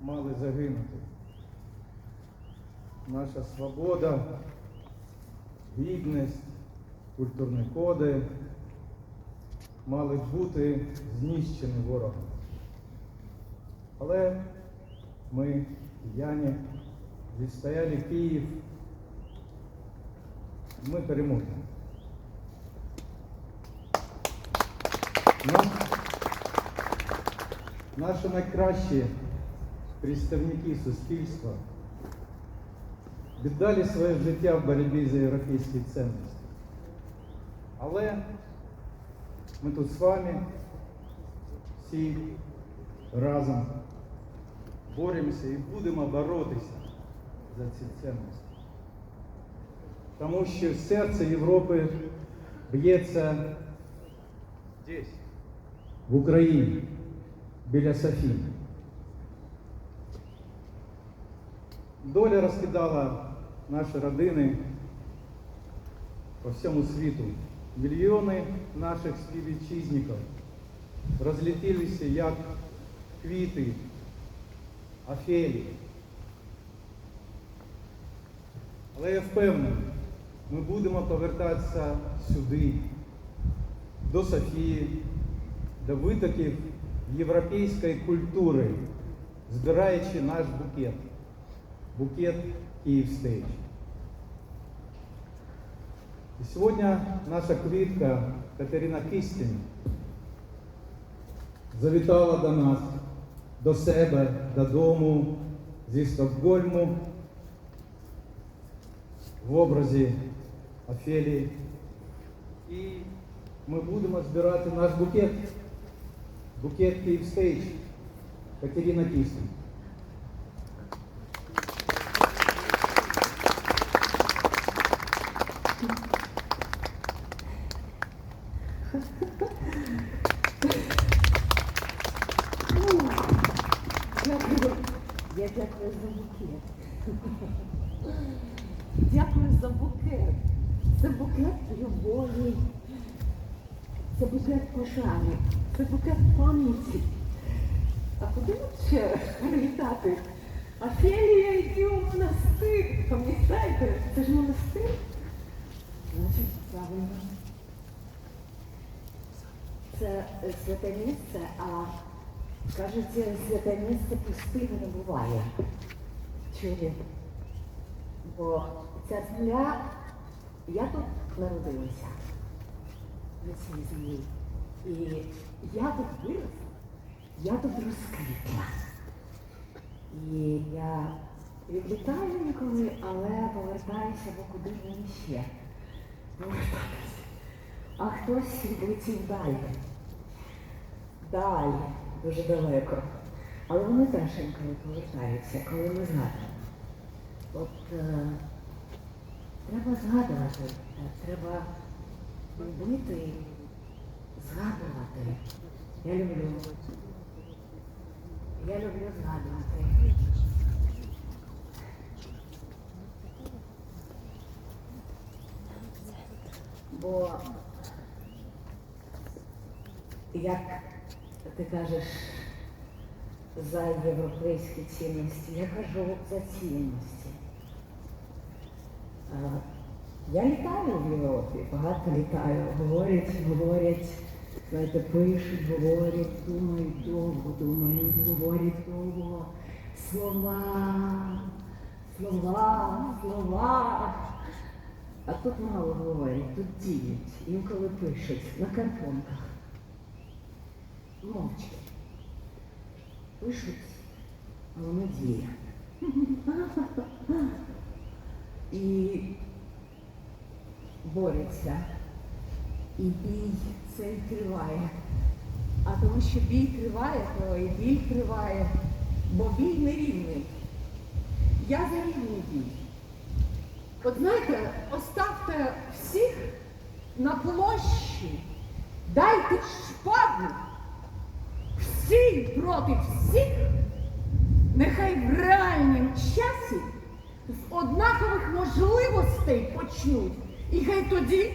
мали загинути. Наша свобода, гідність, культурні коди мали бути знищені ворогом. Але ми, кияні, відстояли Київ, ми переможемо. Нам, наші найкращі представники суспільства віддали своє життя в боротьбі за європейські цінності. Але ми тут з вами всі разом боремося і будемо боротися за ці цінності. Тому що серце Європи б'ється здесь, в Україні, біля Софії. Доля розкидала наші родини по всьому світу. Мільйони наших співвітчизників розлетілися як квіти, афелії. Але я впевнений, ми будемо повертатися сюди, до Софії, до витоків європейської культури, збираючи наш букет, букет Київстейдж. І сьогодні наша квітка Катерина Кистін завітала до нас, до себе, додому зі Стокгольму в образі Офелії. І ми будемо збирати наш букет, букет Київстейдж Катерина Кистін. Дякую. Я дякую за букет. Дякую за букет. Це букет любові. Це букет пошани. Це букет пам'яті. А куди ще привітати? Офелія йди у монастир. Пам'ятаєте, це ж монастир. Значить, правильно. Це е, святе місце, а кажуть, святе місце пустими не буває. Чому? Бо ця земля, я тут народилася на цій землі. І я тут виросла, я тут розквітла. І я відлітаю інколи, але повертаюся, бо куди мені ще. А хтось відлетів далі. Далі, дуже далеко. Але вони теж інколи повертаються, коли ми згадуємо. От е, треба згадувати, е, треба любити, згадувати. Я люблю. Я люблю згадувати. Бо як ти кажеш за європейські цінності, я кажу за цінності. А, Я літаю в Європі, багато літаю, говорять, говорять, знаєте, пишуть, говорять, думають довго, думають, говорять довго. Слова, слова, слова. А тут мало говорять, тут діють, інколи пишуть на картонках. Мовчки. Пишуть, а воно діє. І борються. І бій цей триває. А тому що бій триває, то і біль триває, бо бій не рівний. Я за рівний бій. От знаєте, оставте всіх на площі, дайте шпагу всі проти всіх, нехай в реальному часі з однакових можливостей почнуть. І хай тоді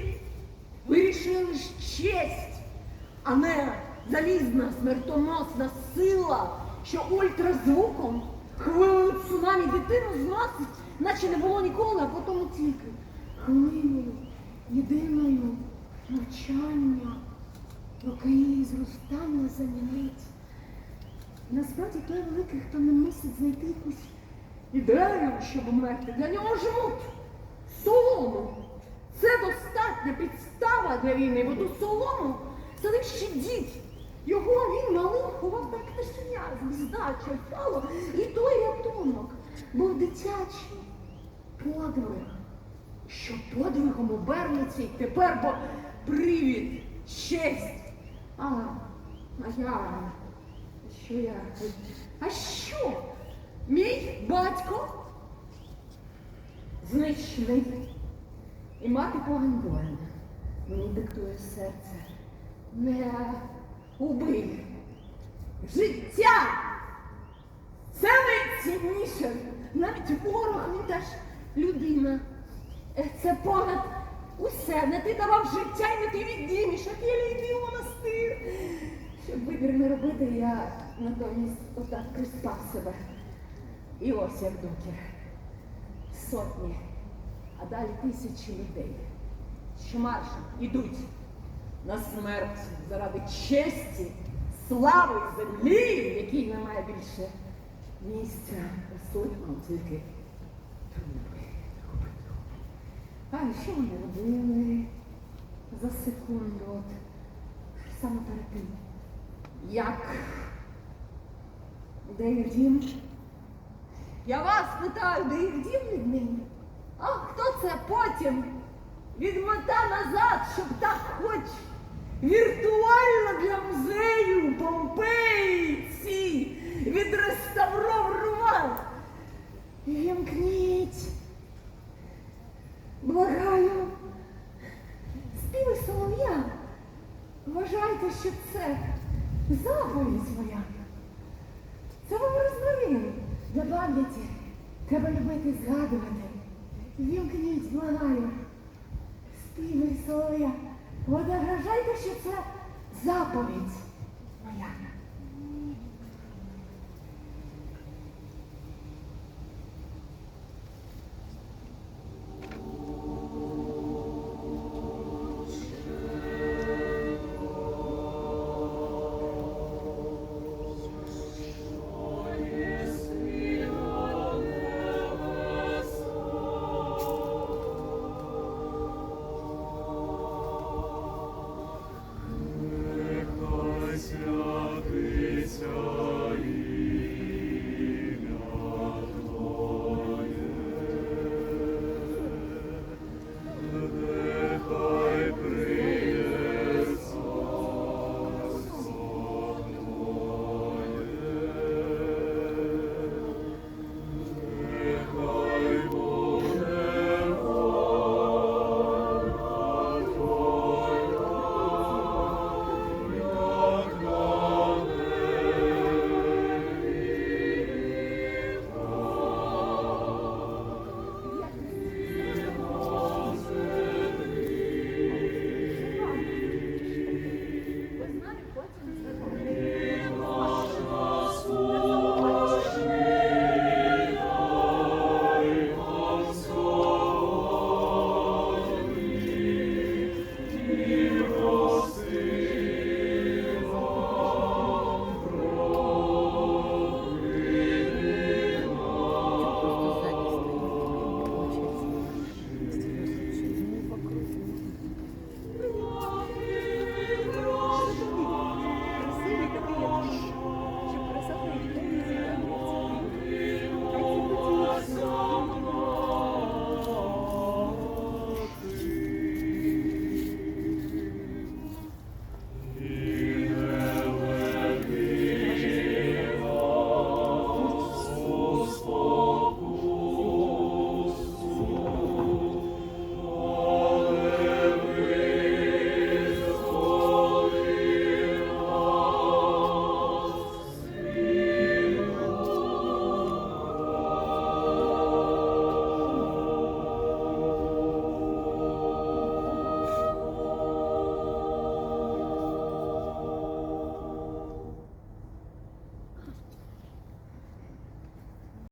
вирішує лише честь, а не залізна смертоносна сила що ультразвуком хвилею цунамі дитину зносить, наче не було ніколи, а потім тільки хвилиною, єдиною мовчання, поки її зростання замінить. Насправді той великий, хто не мусить знайти якусь ідею, щоб вмерти, для нього живуть солому. Це достатня підстава для війни, бо ту солому це лише дід. Його він малим ховав так пташеня, здача впало, і той рятунок був дитячий подвиг, що подвигом обернеться й тепер, бо привід, честь. А, а я, я? А що? Мій батько знищений. І мати погандольна. Мені диктує серце. Не убий. Життя! Це найцінніше. Навіть ворог він теж людина. Е, Це понад усе. Не ти давав життя і не ти віддіміш, а ти йди в монастир. Щоб вибір не робити, я натомість отак приспав себе. І ось як докір. Сотні, а далі тисячі людей, що маршем ідуть на смерть заради честі, слави землі, в якій немає більше місця присутньому тільки трупи, трупи, трупи. А що вони робили за секунду, от саме перед тим, як де їх дім? Я вас питаю, де їх дім віднині? А хто це потім відмота назад, щоб так хоч віртуально для музею Помпеї ці відреставрував? Вімкніть. Благаю. Співи солов'я. Вважайте, що це заповідь моя. Це вам розмовин для пам'яті. Треба любити згадувати. Вімкніть, благаю. Співи солов'я. вражайте, що це заповідь моя.